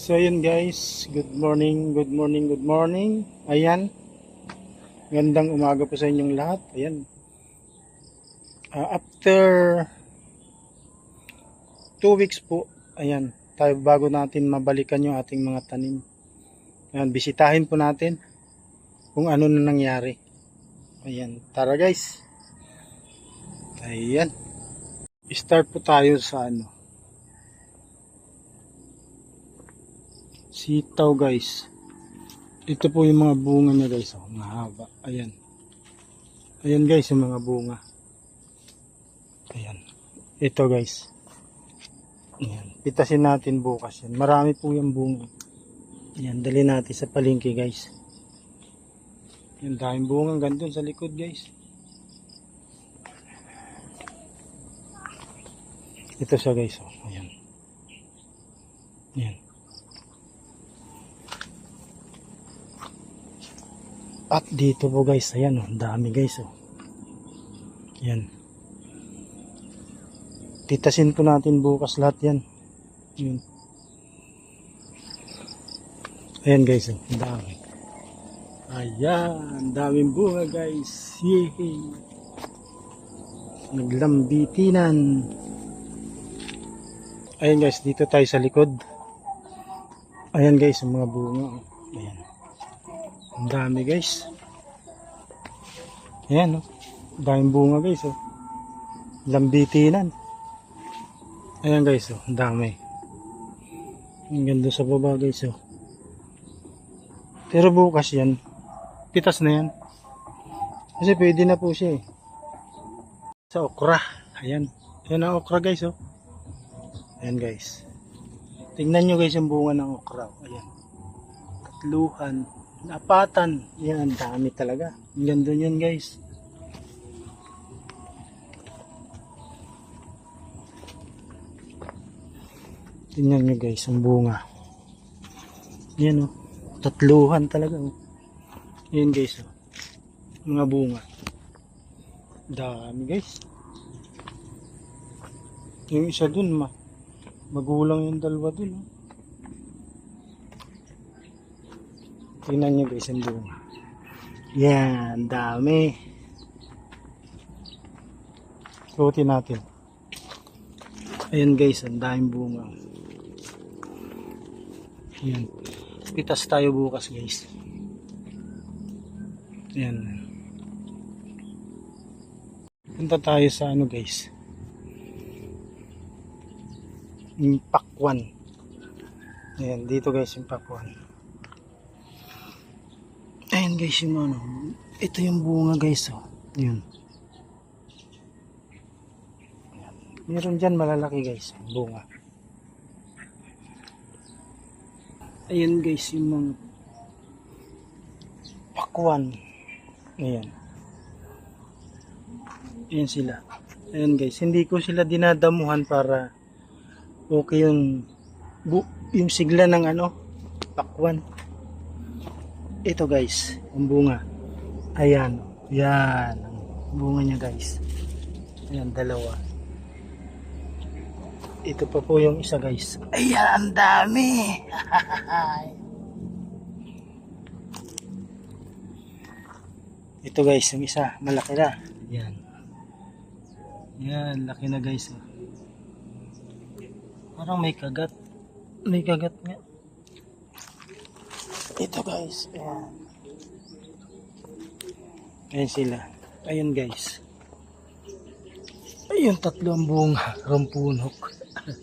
So yun guys, good morning, good morning, good morning. Ayan. Gandang umaga po sa inyong lahat. Ayan. Ah, after two weeks po, ayan, tayo bago natin mabalikan yung ating mga tanim. Ayan, bisitahin po natin kung ano na nangyari. Ayan, tara guys. Ayan. Start po tayo sa ano. Sitaw guys. Ito po yung mga bunga niya guys. Oh, mahaba. Ayan. Ayan guys yung mga bunga. Ayan. Ito guys. Ayan. Pitasin natin bukas yan. Marami po yung bunga. Ayan. Dali natin sa palengke guys. Ayan. Daming bunga. Gandun sa likod guys. Ito siya guys. Oh. Ayan. Ayan. At dito po guys, ayan oh, dami guys oh. Yan. Titasin po natin bukas lahat yan. Yun. Ayan guys oh, dami. Ayan, daming bunga guys. Yay! Naglambitinan. Ayan guys, dito tayo sa likod. Ayan guys, ang mga bunga. oh. Ayan. Ang dami guys. Ayan oh. Daming bunga guys oh. Lambitinan. Ayan guys oh. Ang dami. Ang ganda sa baba guys oh. Pero bukas yan. Pitas na yan. Kasi pwede na po siya eh. Sa okra. Ayan. Ayan ang okra guys oh. Ayan guys. Tingnan nyo guys yung bunga ng okra. Ayan. Katluhan. Napatan. Yan, dami talaga. Ang ganda niyan guys. Tingnan nyo guys, ang bunga. Yan oh. Tatluhan talaga oh. Yan guys oh. Mga bunga. Dami guys. Yung isa dun ma. Magulang yung dalawa dun oh. Tingnan nyo guys ang bunga. Yan, dami. Suotin natin. Ayan guys, ang daming bunga. Ayan. Pitas tayo bukas guys. Ayan. Punta tayo sa ano guys. Yung pakwan. Ayan, dito guys yung pakwan. Ayan guys yung ano. Ito yung bunga guys oh. Yun. Ayan. Meron dyan malalaki guys. Bunga. Ayan guys yung mga pakwan. Ayan. Ayan sila. Ayan guys. Hindi ko sila dinadamuhan para okay yung yung sigla ng ano pakwan ito guys, ang bunga. Ayan, yan. Ang bunga niya guys. Ayan, dalawa. Ito pa po yung isa guys. Ayan, ang dami. Ito guys, yung isa, malaki na. Yan. Yan, laki na guys. Parang may kagat. May kagat nga. Ito guys, ayan. Ayan sila. Ayan guys. Ayun, tatlo ang bunga. Rampunok.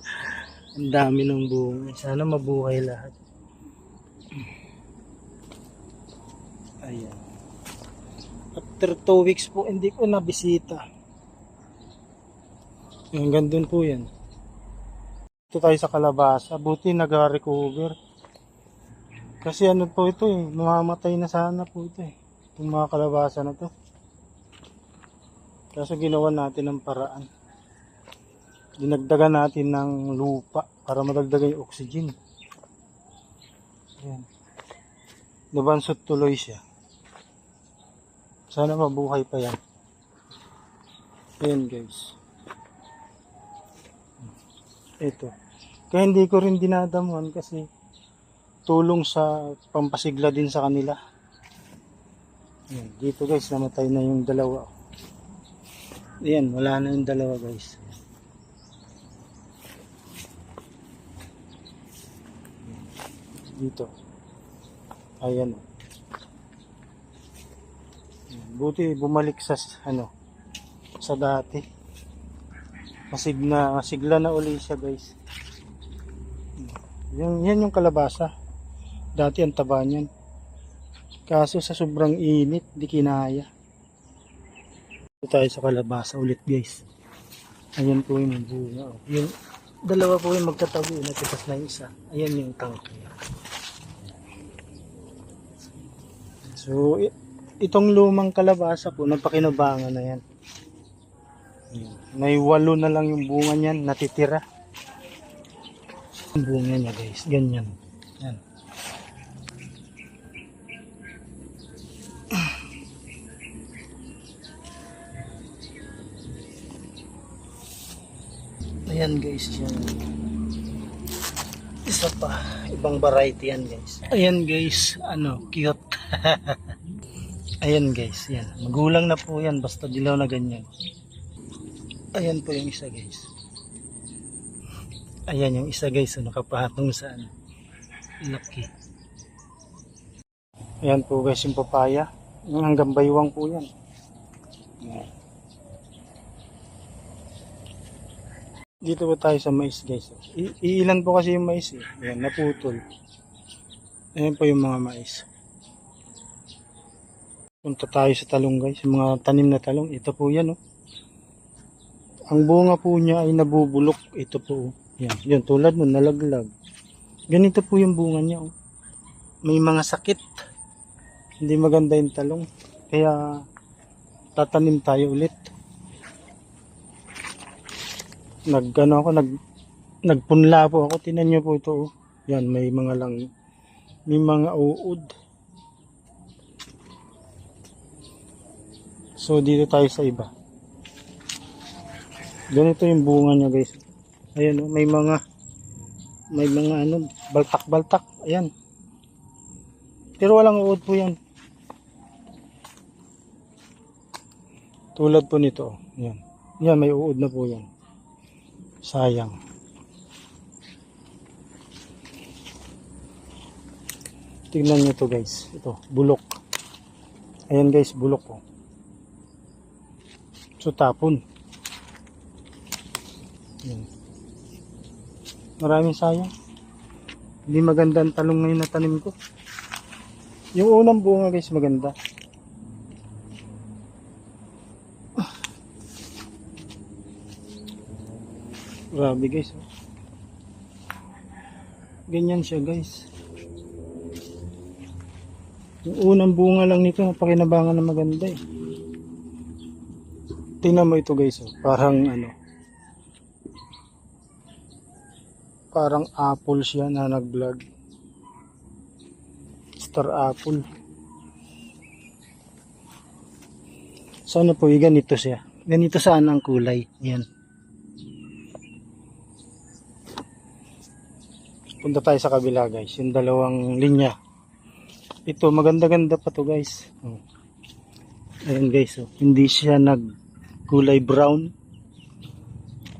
ang dami ng bunga. Sana mabuhay lahat. Ayan. After 2 weeks po, hindi ko nabisita. Hanggang dun po yan. Ito tayo sa kalabasa. Buti nag-recover. Kasi ano po ito eh, mamamatay na sana po ito eh. Itong mga kalabasa na to. Kaso ginawa natin ng paraan. Dinagdagan natin ng lupa para madagdagan yung oxygen. Ayan. Nabansot tuloy siya. Sana mabuhay pa yan. Ayan guys. Ito. Kaya hindi ko rin dinadamuhan kasi tulong sa pampasigla din sa kanila. Ayan, dito guys, namatay na yung dalawa. Ayan, wala na yung dalawa guys. Dito. Ayan. Buti bumalik sa ano sa dati. Masig na, masigla na uli siya guys. Yan, yan yung kalabasa. Dati ang taba niyan. Kaso sa sobrang init, di kinaya. Ito tayo sa kalabasa ulit guys. Ayan po yung bunga. oh. Yung dalawa po yung magkatabi. Natipas na yung isa. Ayan yung tangke. So, itong lumang kalabasa po, nagpakinabangan na yan. May walo na lang yung bunga niyan, natitira. Yung bunga niya guys, ganyan. Yan. Ayan guys, yan. Isa pa, ibang variety yan guys. Ayan guys, ano, cute. Ayan guys, yan. Magulang na po yan, basta dilaw na ganyan. Ayan po yung isa guys. Ayan yung isa guys, ano, kapatong sa ano. Laki. Ayan po guys yung papaya. Hanggang baywang po yan. Ayan. Dito po tayo sa mais guys. I- iilan po kasi yung mais eh. Ayan, naputol. Ayan po yung mga mais. Punta tayo sa talong guys. Yung mga tanim na talong. Ito po yan oh. Ang bunga po niya ay nabubulok. Ito po oh. Yan. Yan tulad nun nalaglag. Ganito po yung bunga niya oh. May mga sakit. Hindi maganda yung talong. Kaya tatanim tayo ulit. Nag ako nag nagpunla po ako. Tinan niyo po ito oh. yan may mga lang may mga uod. So dito tayo sa iba. Ganito yung bunga niya guys. Ayan oh, may mga may mga ano baltak baltak ayan. Pero walang uod po yan. Tulad po nito oh. yan yan may uod na po yan Sayang. Tingnan nyo to guys. Ito, bulok. Ayan guys, bulok po. So tapon. Ayan. Maraming sayang. Hindi maganda ang talong ngayon na tanim ko. Yung unang bunga guys maganda. Grabe guys. oh. Ganyan siya guys. Yung unang bunga lang nito, napakinabangan na maganda eh. Tingnan mo ito guys. Oh. Parang ano. Parang apple siya na nag-vlog. Star apple. Sana po, eh, ganito siya. Ganito saan ang kulay. Yan. Punta tayo sa kabila guys. Yung dalawang linya. Ito maganda-ganda pa to guys. Oh. ayan guys. Oh. hindi siya nag kulay brown.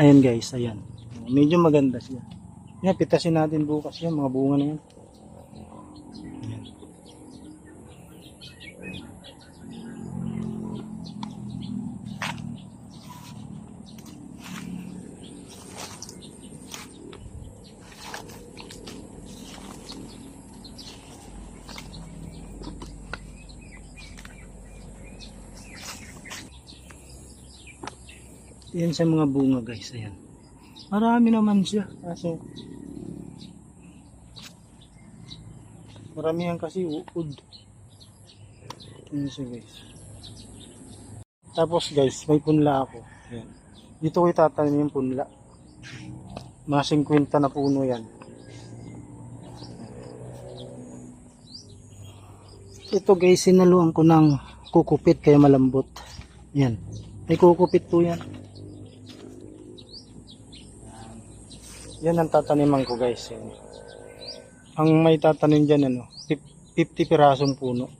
Ayan guys. Ayan. Medyo maganda siya. Yan pitasin natin bukas yan mga bunga na yan Yan sa mga bunga guys, ayan. Marami naman siya. Kaso, marami yan kasi uod. Yan siya guys. Tapos guys, may punla ako. Ayan. Dito ko itatanim yung punla. Mga 50 na puno yan. Ito guys, sinaluan ko ng kukupit kaya malambot. Yan. May kukupit po yan. Yan ang tataniman ko guys. Yan. Ang may tatanim dyan, ano, fif- 50 pirasong puno.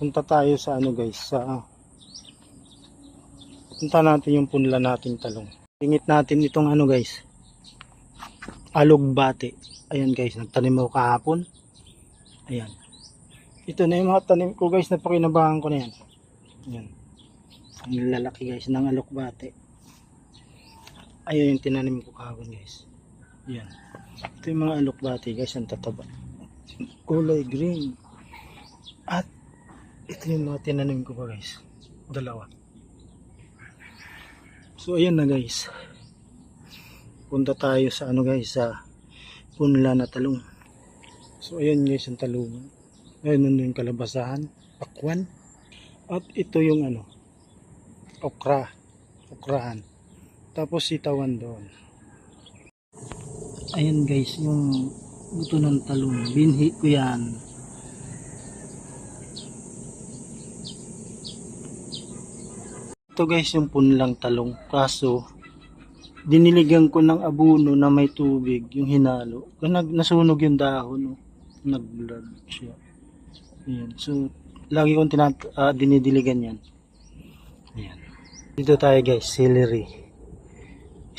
Punta tayo sa ano guys, sa punta natin yung punla nating talong. Tingit natin itong ano guys, alugbate. Ayan guys, nagtanim ako kahapon. Ayan. Ito na yung mga tanim ko guys, napakinabangan ko na yan. Ayan. Ang lalaki guys ng alukbate. Ayun yung tinanim ko kahapon guys. Ayan. Ito yung mga alukbate guys, ang tataba. Kulay green. At ito yung mga tinanim ko pa guys. Dalawa. So ayan na guys. Punta tayo sa ano guys, sa punla na talong. So ayan guys ang talungan. Ayun nandun yung kalabasahan, pakwan. At ito yung ano, okra, okrahan. Tapos sitawan doon. Ayan guys, yung buto ng talong. Binhi ko yan. Ito guys yung punlang talong. Kaso, diniligan ko ng abuno na may tubig, yung hinalo. Nag, nasunog yung dahon. Oh. Nag-blood siya. Ayan. So, lagi kong tinat ah, dinidiligan yan. Ayan. Dito tayo guys, celery.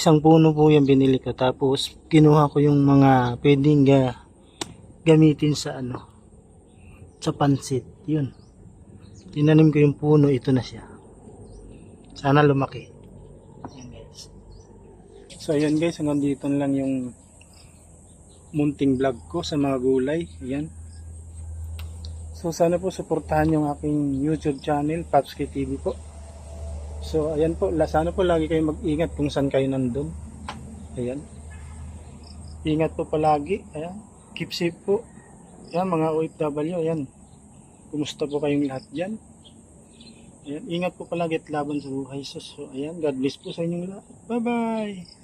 Isang puno po yung binili ko. Tapos, kinuha ko yung mga pwedeng ga, gamitin sa ano, sa pansit. Yun. Tinanim ko yung puno, ito na siya. Sana lumaki. So ayan guys, hanggang dito lang yung munting vlog ko sa mga gulay. Ayan. So sana po suportahan yung aking YouTube channel, Papski TV po. So ayan po, sana po lagi kayo mag-ingat kung saan kayo nandun. Ayan. Ingat po palagi. Ayan. Keep safe po. Ayan mga OFW, ayan. Kumusta po kayong lahat dyan? Ayan, ingat po palagi at laban sa buhay. So, so ayan, God bless po sa inyong lahat. Bye-bye!